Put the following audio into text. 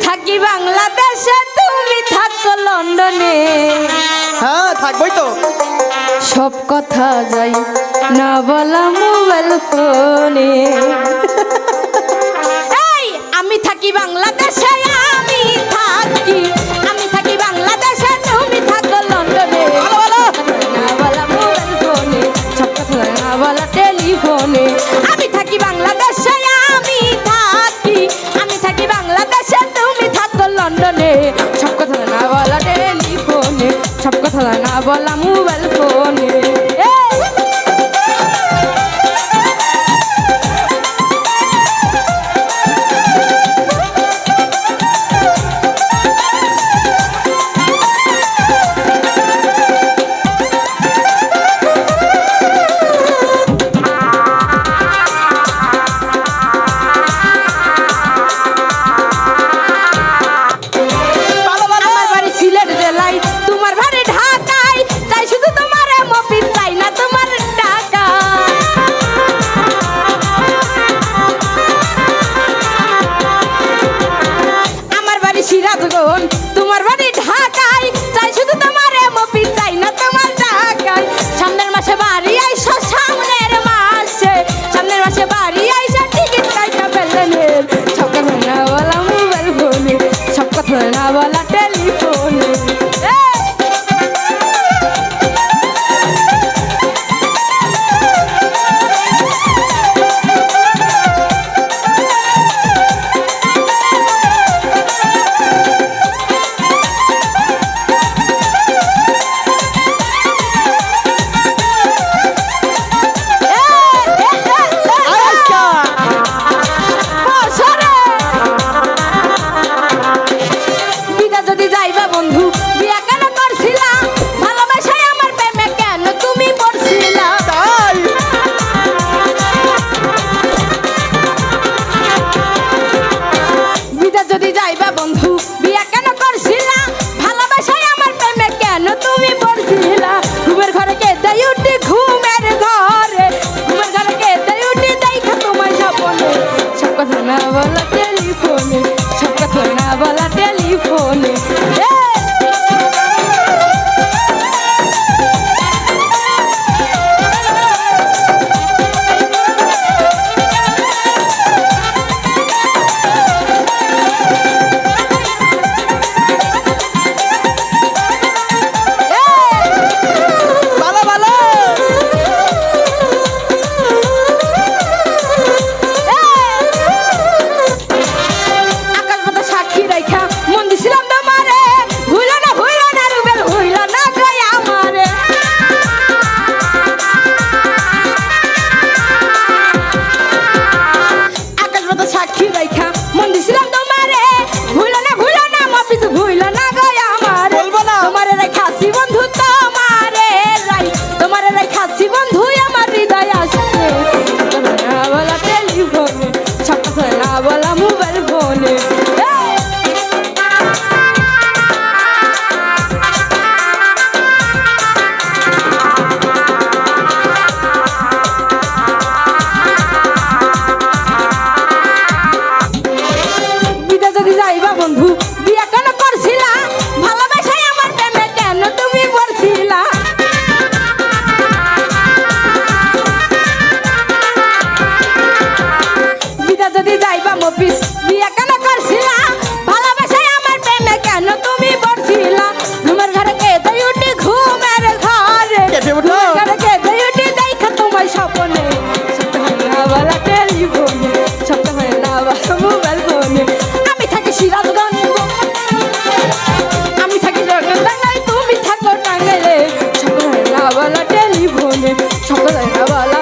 থাকি বাংলাদেশে তুমি থাকো লন্ডনে। হ্যাঁ থাকবই তো। সব কথা যাই না বলা মোবাইল ফোনে। আমি থাকি বাংলাদেশে আমি থাকি কথা না বলা মোবাইল ফোনে। alone যাইবা মফিস। বিয়া কেন করছিলা? ভালোবাসায় আমার প্রেমে কেন তুমি পড়ছিলা? তোমার ঘরে কে দয়ুটি ঘুমের ঘরে? ঘরে কে দয়ুটি দেখা তোমার স্বপ্নে? সপ্তাহ বলা টেলিফোনে সপ্তাহ না বলা মোবাইল ফোনে। আমি থাকি সিরাজগঞ্জ। আমি থাকি জগন্দায় তুমি থাকো টাঙ্গাইলে। সকাল না বলা টেলিফোনে সকাল না বলা